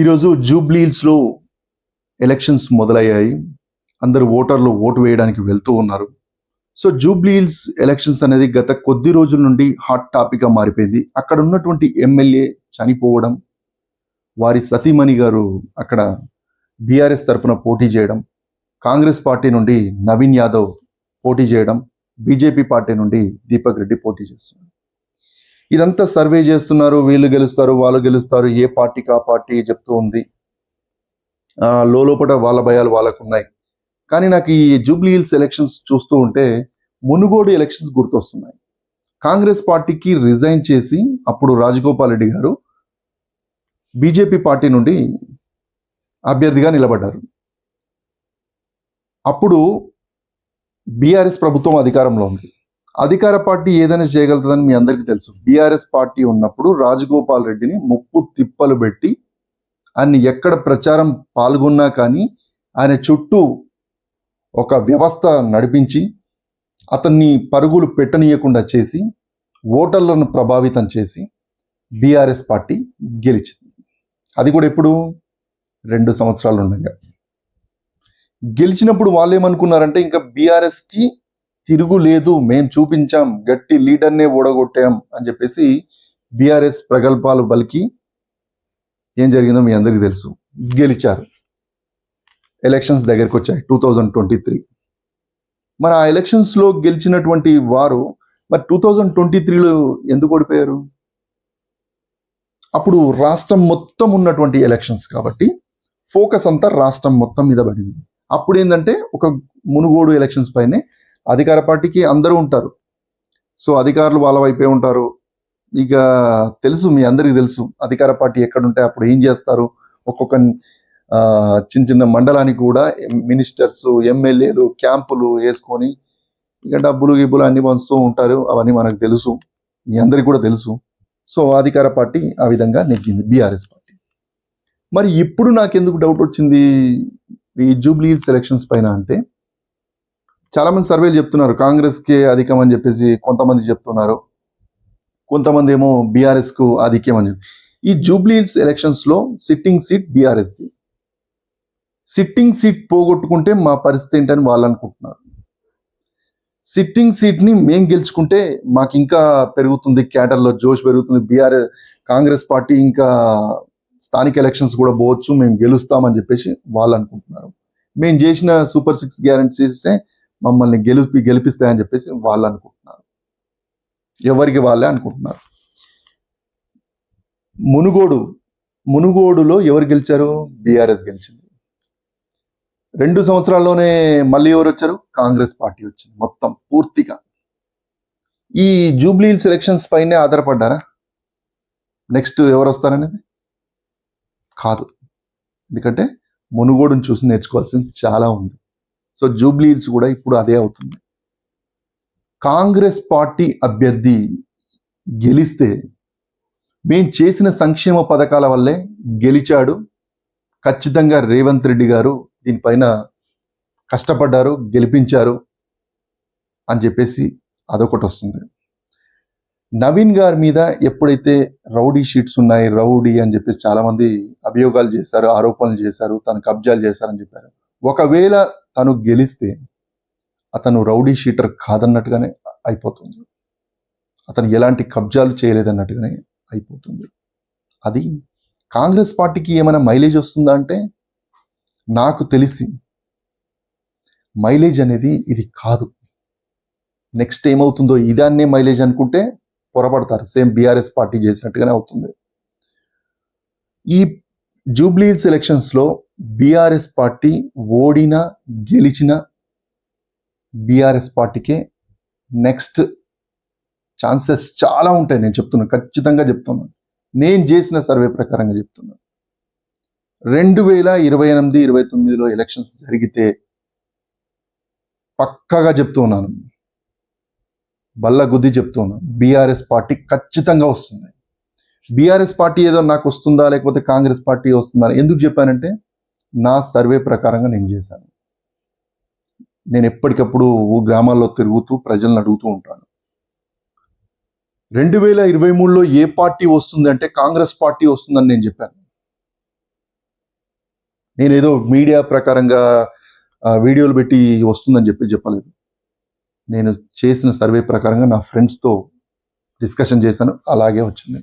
ఈరోజు జూబ్లీహిల్స్లో ఎలక్షన్స్ మొదలయ్యాయి. అందరు ఓటర్లు ఓటు వేయడానికి వెళ్తూ ఉన్నారు. సో జూబ్లీహిల్స్ ఎలక్షన్స్ అనేది గత కొద్ది రోజుల నుండి హాట్ టాపిక్గా మారిపోయింది. అక్కడ ఉన్నటువంటి ఎమ్మెల్యే చనిపోవడం వారి సతీమణి గారు అక్కడ బీఆర్ఎస్ తరఫున పోటీ చేయడం కాంగ్రెస్ పార్టీ నుండి నవీన్ యాదవ్ పోటీ చేయడం బీజేపీ పార్టీ నుండి దీపక్ రెడ్డి పోటీ చేస్తున్నారు. ఇదంతా సర్వే చేస్తున్నారు వీళ్ళు గెలుస్తారు వాళ్ళు గెలుస్తారు ఏ పార్టీకి ఆ పార్టీ చెప్తూ ఉంది. లోపల వాళ్ళ భయాలు వాళ్ళకు ఉన్నాయి కానీ నాకు ఈ జూబ్లీ హిల్స్ ఎలక్షన్స్ చూస్తూ ఉంటే మునుగోడు ఎలక్షన్స్ గుర్తొస్తున్నాయి. కాంగ్రెస్ పార్టీకి రిజైన్ చేసి అప్పుడు రాజగోపాల్ రెడ్డి గారు బీజేపీ పార్టీ నుండి అభ్యర్థిగా నిలబడ్డారు. అప్పుడు బీఆర్ఎస్ ప్రభుత్వం అధికారంలో ఉంది. అధికార పార్టీ ఏదైనా చేయగలుగుతుందని మీ అందరికీ తెలుసు. బీఆర్ఎస్ పార్టీ ఉన్నప్పుడు రాజగోపాల్ రెడ్డిని ముప్పు తిప్పలు పెట్టి ఆయన ఎక్కడ ప్రచారం పాల్గొన్నా కానీ ఆయన చుట్టూ ఒక వ్యవస్థ నడిపించి అతన్ని పరుగులు పెట్టనీయకుండా చేసి ఓటర్లను ప్రభావితం చేసి బీఆర్ఎస్ పార్టీ గెలిచింది. అది కూడా ఎప్పుడు? రెండు సంవత్సరాలు ఉండగా. గెలిచినప్పుడు వాళ్ళు ఏమనుకున్నారంటే ఇంకా బీఆర్ఎస్కి తిరుగు లేదు మేం చూపించాం గట్టి లీడర్నే ఓడగొట్టాం అని చెప్పేసి బీఆర్ఎస్ ప్రగల్భాలు బలికి ఏం జరిగిందో మీ అందరికీ తెలుసు. గెలిచారు. ఎలక్షన్స్ దగ్గరికి వచ్చాయి టూ థౌజండ్ ట్వంటీ త్రీ. మరి ఆ ఎలక్షన్స్లో గెలిచినటువంటి వారు మరి టూ థౌజండ్ ట్వంటీ త్రీలో ఎందుకు ఓడిపోయారు? అప్పుడు రాష్ట్రం మొత్తం ఉన్నటువంటి ఎలక్షన్స్ కాబట్టి ఫోకస్ అంతా రాష్ట్రం మొత్తం మీద పడింది. అప్పుడు ఏంటంటే ఒక మునుగోడు ఎలక్షన్స్ పైనే అధికార పార్టీకి అందరూ ఉంటారు. సో అధికారులు వాళ్ళ వైపే ఉంటారు. ఇక తెలుసు మీ అందరికీ తెలుసు అధికార పార్టీ ఎక్కడుంటే అప్పుడు ఏం చేస్తారు? ఒక్కొక్క చిన్న చిన్న మండలానికి కూడా మినిస్టర్స్ ఎమ్మెల్యేలు క్యాంపులు వేసుకొని ఇక డబ్బులు గిబ్బులు అన్ని పంచుతూ ఉంటారు. అవన్నీ మనకు తెలుసు. మీ అందరికీ కూడా తెలుసు. సో అధికార పార్టీ ఆ విధంగా నెగ్గింది బీఆర్ఎస్ పార్టీ. మరి ఇప్పుడు నాకెందుకు డౌట్ వచ్చింది? ఈ జూబ్లీ సెలక్షన్స్ ఎలక్షన్స్ పైన అంటే చాలామంది సర్వేలు చెప్తున్నారు కాంగ్రెస్కే అధికం అని చెప్పేసి కొంతమంది చెప్తున్నారు. కొంతమంది ఏమో బీఆర్ఎస్కు ఆధిక్యం అని చెప్పి. ఈ జూబ్లీ హిల్స్ సిట్టింగ్ సీట్ బీఆర్ఎస్ది. సిట్టింగ్ సీట్ పోగొట్టుకుంటే మా పరిస్థితి ఏంటని వాళ్ళు అనుకుంటున్నారు. సిట్టింగ్ సీట్ని మేం గెలుచుకుంటే మాకు ఇంకా పెరుగుతుంది క్యాటర్లో జోష్ పెరుగుతుంది బీఆర్ఎస్ కాంగ్రెస్ పార్టీ ఇంకా స్థానిక ఎలక్షన్స్ కూడా పోవచ్చు మేము గెలుస్తామని చెప్పేసి వాళ్ళు అనుకుంటున్నారు. మేము చేసిన సూపర్ సిక్స్ గ్యారంటీస్ మమ్మల్ని గెలిపి గెలిపిస్తాయని చెప్పేసి వాళ్ళు అనుకుంటున్నారు. ఎవరికి వాళ్ళే అనుకుంటున్నారు. మునుగోడు మునుగోడులో ఎవరు గెలిచారు? బీఆర్ఎస్ గెలిచింది. రెండు సంవత్సరాల్లోనే మళ్ళీ ఎవరు వచ్చారు? కాంగ్రెస్ పార్టీ వచ్చింది మొత్తం పూర్తిగా. ఈ జూబ్లీ సెలక్షన్స్ పైనే ఆధారపడ్డారా? నెక్స్ట్ ఎవరు వస్తారనేది? కాదు. ఎందుకంటే మునుగోడును చూసి నేర్చుకోవాల్సింది చాలా ఉంది. సో జూబ్లీ కూడా ఇప్పుడు అదే అవుతుంది. కాంగ్రెస్ పార్టీ అభ్యర్థి గెలిస్తే మేము చేసిన సంక్షేమ పథకాల వల్లే గెలిచాడు. ఖచ్చితంగా రేవంత్ రెడ్డి గారు దీనిపైన కష్టపడ్డారు గెలిపించారు అని చెప్పేసి అదొకటి వస్తుంది. నవీన్ గారి మీద ఎప్పుడైతే రౌడీ షీట్స్ ఉన్నాయి రౌడీ అని చెప్పేసి చాలామంది అభియోగాలు చేశారు ఆరోపణలు చేశారు తన కబ్జాలు చేశారని చెప్పారు. ఒకవేళ తను గెలిస్తే అతను రౌడీ షీటర్ కాదన్నట్టుగానే అయిపోతుంది. అతను ఎలాంటి కబ్జాలు చేయలేదన్నట్టుగానే అయిపోతుంది. అది కాంగ్రెస్ పార్టీకి ఏమైనా మైలేజ్ వస్తుందా అంటే నాకు తెలిసి మైలేజ్ అనేది ఇది కాదు. నెక్స్ట్ ఏమవుతుందో ఇదాన్నే మైలేజ్ అనుకుంటే పొరపడతారు. సేమ్ బీఆర్ఎస్ పార్టీ చేసినట్టుగానే అవుతుంది. ఈ జూబ్లీహిల్స్ ఎలక్షన్స్లో బీఆర్ఎస్ పార్టీ ఓడిన గెలిచిన బీఆర్ఎస్ పార్టీకే నెక్స్ట్ ఛాన్సెస్ చాలా ఉంటాయి. నేను చెప్తున్నాను ఖచ్చితంగా చెప్తున్నాను నేను చేసిన సర్వే ప్రకారంగా చెప్తున్నాను రెండు వేల ఇరవై ఎనిమిది ఇరవై తొమ్మిదిలో ఎలక్షన్స్ జరిగితే పక్కగా చెప్తున్నాను. బల్ల గుద్ది చెప్తున్నాను. బీఆర్ఎస్ పార్టీ ఖచ్చితంగా వస్తుంది. బీఆర్ఎస్ పార్టీ ఏదో నాకు వస్తుందా లేకపోతే కాంగ్రెస్ పార్టీ వస్తుందా ఎందుకు చెప్పానంటే నా సర్వే ప్రకారంగా నేను చేశాను. నేను ఎప్పటికప్పుడు గ్రామాల్లో తిరుగుతూ ప్రజలను అడుగుతూ ఉంటాను. రెండు వేల ఇరవై మూడులో ఏ పార్టీ వస్తుందంటే కాంగ్రెస్ పార్టీ వస్తుందని నేను చెప్పాను. నేనేదో మీడియా ప్రకారంగా వీడియోలు పెట్టి వస్తుందని చెప్పి చెప్పలేదు. నేను చేసిన సర్వే ప్రకారంగా నా ఫ్రెండ్స్తో డిస్కషన్ చేశాను అలాగే వచ్చింది.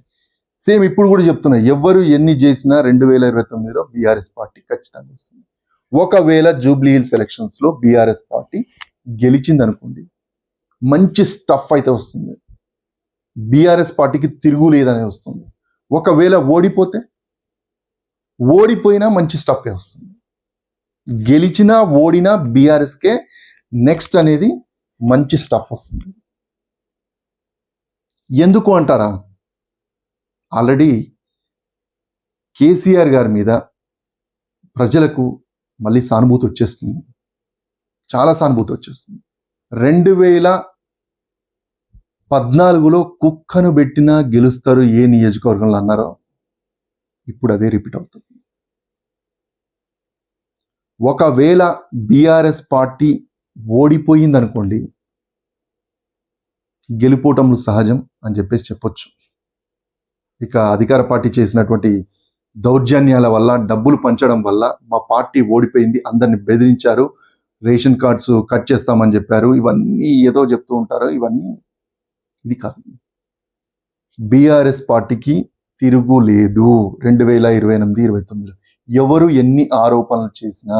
సేమ్ ఇప్పుడు కూడా చెప్తున్నా ఎవరు ఎన్ని చేసినా రెండు వేల ఇరవై తొమ్మిదిలో బీఆర్ఎస్ పార్టీ ఖచ్చితంగా వస్తుంది. ఒకవేళ జూబ్లీ హిల్స్ ఎలక్షన్స్లో బీఆర్ఎస్ పార్టీ గెలిచింది అనుకోండి మంచి స్టఫ్ అయితే వస్తుంది. బీఆర్ఎస్ పార్టీకి తిరుగు లేదనే వస్తుంది. ఒకవేళ ఓడిపోతే ఓడిపోయినా మంచి స్టఫే వస్తుంది. గెలిచినా ఓడినా బీఆర్ఎస్కే నెక్స్ట్ అనేది మంచి స్టఫ్ వస్తుంది. ఎందుకు అంటారా? ఆల్రెడీ కేసీఆర్ గారి మీద ప్రజలకు మళ్ళీ సానుభూతి వచ్చేస్తుంది. చాలా సానుభూతి వచ్చేస్తుంది. రెండు వేల పద్నాలుగులో కుక్కను పెట్టినా గెలుస్తారు ఏ నియోజకవర్గంలో అన్నారో ఇప్పుడు అదే రిపీట్ అవుతుంది. ఒకవేళ బీఆర్ఎస్ పార్టీ ఓడిపోయింది అనుకోండి సహజం అని చెప్పేసి చెప్పొచ్చు. ఇక అధికార పార్టీ చేసినటువంటి దౌర్జన్యాల వల్ల డబ్బులు పంచడం వల్ల మా పార్టీ ఓడిపోయింది. అందరిని బెదిరించారు. రేషన్ కార్డ్స్ కట్ చేస్తామని చెప్పారు. ఇవన్నీ ఏదో చెప్తూ ఉంటారు. ఇవన్నీ ఇది కాదు. బీఆర్ఎస్ పార్టీకి తిరుగు లేదు. రెండు వేల ఇరవై ఎనిమిది ఇరవై తొమ్మిదిలో ఎవరు ఎన్ని ఆరోపణలు చేసినా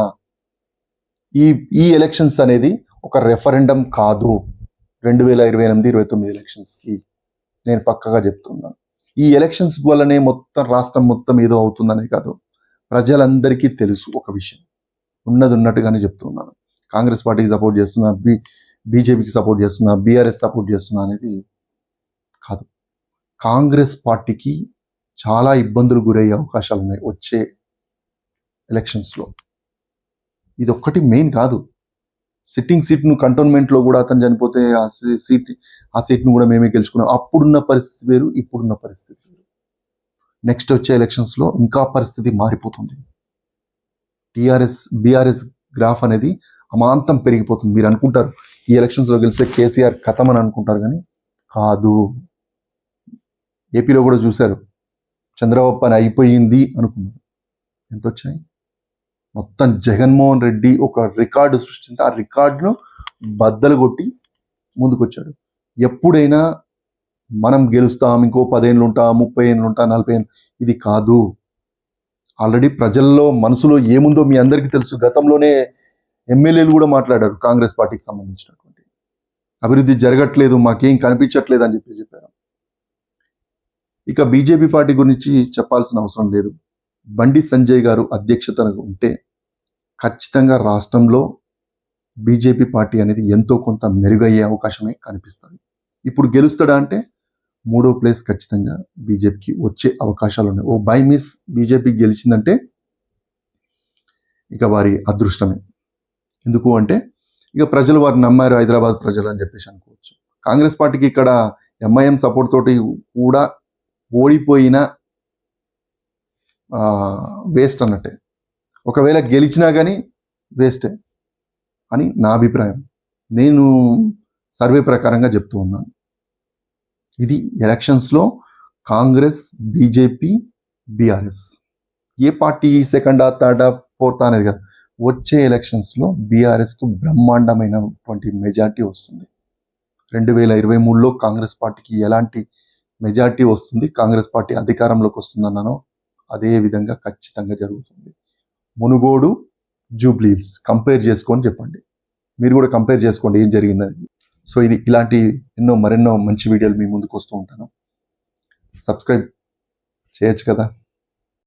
ఈ ఈ ఎలక్షన్స్ అనేది ఒక రెఫరెండం కాదు. రెండు వేల ఇరవై ఎనిమిది ఇరవై తొమ్మిది ఎలక్షన్స్కి నేను పక్కగా చెప్తున్నాను. ఈ ఎలక్షన్స్ వల్లనే మొత్తం రాష్ట్రం మొత్తం ఏదో అవుతుందనే కాదు. ప్రజలందరికీ తెలుసు ఒక విషయం. ఉన్నది ఉన్నట్టుగానే చెప్తున్నాను కాంగ్రెస్ పార్టీకి సపోర్ట్ చేస్తున్నా బి బీజేపీకి సపోర్ట్ చేస్తున్నా బీఆర్ఎస్ సపోర్ట్ చేస్తున్నా అనేది కాదు. కాంగ్రెస్ పార్టీకి చాలా ఇబ్బందులు గురయ్యే అవకాశాలు ఉన్నాయి వచ్చే ఎలక్షన్స్లో ఇది ఒక్కటి మెయిన్ కాదు. సిట్టింగ్ సీట్ను కంటోన్మెంట్లో కూడా అతను చనిపోతే ఆ సీ- సీట్ ఆ సీట్ను కూడా మేమే గెలుచుకున్నాం. అప్పుడున్న పరిస్థితి వేరు ఇప్పుడున్న పరిస్థితి వేరు. నెక్స్ట్ వచ్చే ఎలక్షన్స్లో ఇంకా పరిస్థితి మారిపోతుంది. టీఆర్ఎస్ బీఆర్ఎస్ గ్రాఫ్ అనేది అమాంతం పెరిగిపోతుంది. మీరు అనుకుంటారు ఈ ఎలక్షన్స్లో గెలిస్తే కేసీఆర్ కథం అని అనుకుంటారు కానీ కాదు. ఏపీలో కూడా చూశారు చంద్రబాబు పని అయిపోయింది అనుకున్నారు. ఎంత వచ్చాయి మొత్తం జగన్మోహన్ రెడ్డి ఒక రికార్డు సృష్టించి ఆ రికార్డును బద్దలు కొట్టి ముందుకొచ్చాడు. ఎప్పుడైనా మనం గెలుస్తాం ఇంకో పదేళ్ళు ఉంటాం ముప్పై ఏళ్ళు ఉంటా నలభై ఏళ్ళు ఇది కాదు. ఆల్రెడీ ప్రజల్లో మనసులో ఏముందో మీ అందరికీ తెలుసు. గతంలోనే ఎమ్మెల్యేలు కూడా మాట్లాడారు కాంగ్రెస్ పార్టీకి సంబంధించినటువంటి. అభివృద్ధి జరగట్లేదు మాకేం కనిపించట్లేదు అని చెప్పి చెప్పారు. ఇక బీజేపీ పార్టీ గురించి చెప్పాల్సిన అవసరం లేదు. బండి సంజయ్ గారు అధ్యక్షతన ఉంటే ఖచ్చితంగా రాష్ట్రంలో బీజేపీ పార్టీ అనేది ఎంతో కొంత మెరుగయ్యే అవకాశమే కనిపిస్తుంది. ఇప్పుడు గెలుస్తాడా అంటే మూడో ప్లేస్ ఖచ్చితంగా బీజేపీకి వచ్చే అవకాశాలు ఉన్నాయి. ఓ బై మిస్ బీజేపీ గెలిచిందంటే ఇక వారి అదృష్టమే. ఎందుకు అంటే ఇక ప్రజలు వారు నమ్మారు హైదరాబాద్ ప్రజలు అని చెప్పేసి అనుకోవచ్చు. కాంగ్రెస్ పార్టీకి ఇక్కడ ఎంఐఎం సపోర్ట్ తోటి కూడా ఓడిపోయిన వేస్ట్ అన్నట్టే. ఒకవేళ గెలిచినా కానీ వేస్టే అని నా అభిప్రాయం. నేను సర్వే ప్రకారంగా చెప్తూ ఉన్నాను. ఇది ఎలక్షన్స్లో కాంగ్రెస్ బీజేపీ బీఆర్ఎస్. ఏ పార్టీ సెకండా థర్డా ఫోర్త్ అనేది కాదు. వచ్చే ఎలక్షన్స్లో బీఆర్ఎస్కు బ్రహ్మాండమైనటువంటి మెజార్టీ వస్తుంది. రెండు వేల ఇరవై మూడులో కాంగ్రెస్ పార్టీకి ఎలాంటి మెజార్టీ వస్తుంది? కాంగ్రెస్ పార్టీ అధికారంలోకి వస్తుందన్నానో అదే విధంగా ఖచ్చితంగా జరుగుతుంది. మునుగోడు జూబ్లీస్. కంపేర్ చేసుకొని చెప్పండి. మీరు కూడా కంపేర్ చేసుకోండి ఏం జరిగిందని. సో ఇది ఇలాంటి ఎన్నో మరెన్నో మంచి వీడియోలు మీ ముందుకు వస్తూ ఉంటాను. సబ్స్క్రైబ్ చేయొచ్చు కదా.